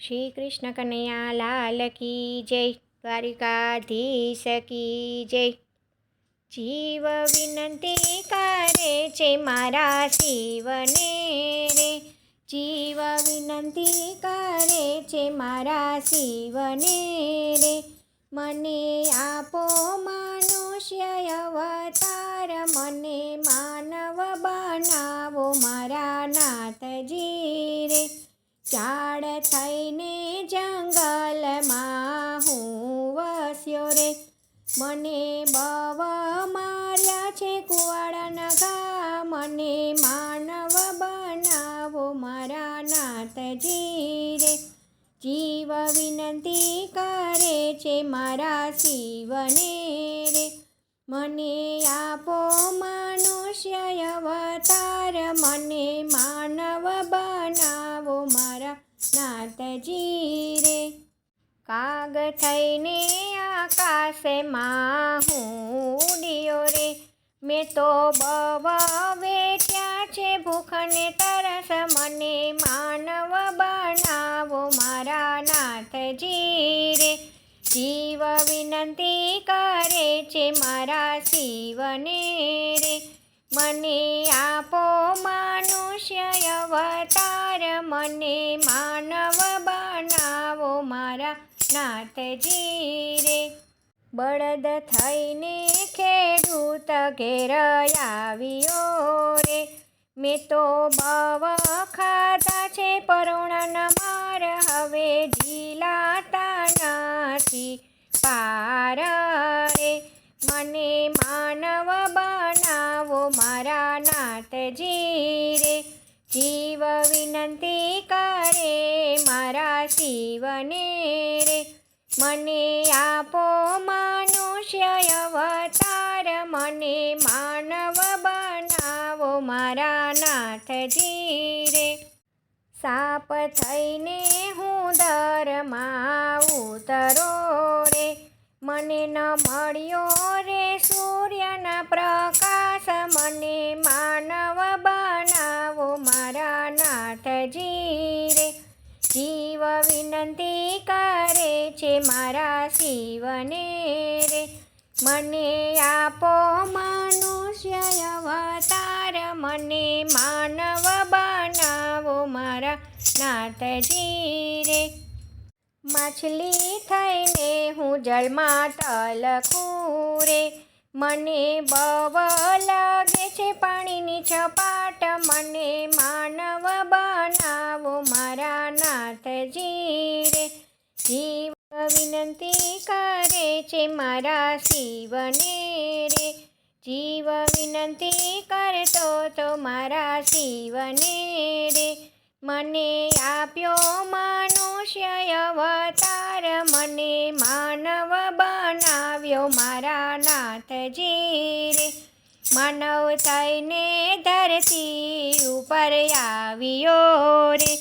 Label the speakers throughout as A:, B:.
A: શ્રી કૃષ્ણ કનૈયા લાલ કી જય, દ્વારિકાધીશ કી જય. જીવ વિનંતી કરે છે મારા શિવને રે. જીવ વિનંતી કરે છે મારા શિવને રે. મને આપો મનુષ્ય અવતાર થઈને જંગલમાં હું વસ્યો રે. મને બવ માર્યા છે કુવાડાના ગા મને માનવ બનાવો મારા નાથજી રે. જીવ વિનંતી કરે છે મારા શિવને રે. મને આપો મનુષ્ય અવતાર. મને મારા નાથજી રે કાગ થઈને આકાશમાં હું ઉડ્યો રે. મેં તો બવાવે ક્યાં છે ભૂખને તરસ, મને માનવ બનાવો મારા નાથજી રે જીવ વિનંતી કરે છે મારા શિવને રે. મને આપો માનુષ્ય અવતાર, મને માનવ મારા નાથજી રે બળદ થઈને ખેડૂત ઘેર આવ્યો રે. મેં તો બવ ખાધા છે પરોણાના માર, હવે ઢીલાતા નથી પાર રે. મને માનવ બનાવો મારા નાથજી રે જીવ વિનંતી શિવને રે. મને આપો મનુષ્ય અવતાર, મને માનવ બનાવો મારા નાથજી રે. સાપ થઈને હું દરમાં ઉતરો રે. મને ન મળ્યો રે સૂર્યના વિનંતી કરે છે મારા શિવને રે. મને આપો મનુષ્ય અવતાર, મને માનવ બનાવો મારા નાથજી રે. માછલી થઈને હું જળમાં તલખું રે. મને બવ છે પાણીની છપાટ, મને માનવ બનાવો, મારા નાથજી રે જીવ વિનંતી કરે છે મારા શિવને રે. જીવ વિનંતી કરતો તો મારા શિવને રે. મને આપ્યો મનુષ્ય અવતાર, મને માનવ બનાવ્યો, મારા નાથજી રે માનવ થઈને ધરતી ઉપર આવ્યો રે.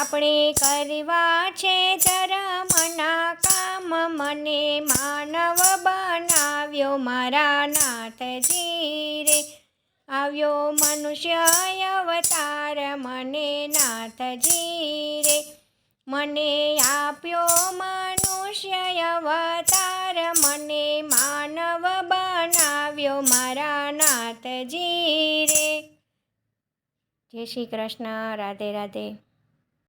A: આપણે કરવા છે ધર્મના કામ, મને માનવ બનાવ્યો મારા નાથજી રે. આવ્યો મનુષ્ય અવતાર, મને નાથજી રે. મને આપ્યો મનુષ્ય અવતાર, મને માનવ બનાવ્યો મારા રે. જય શ્રી કૃષ્ણ. રાધે રાધે.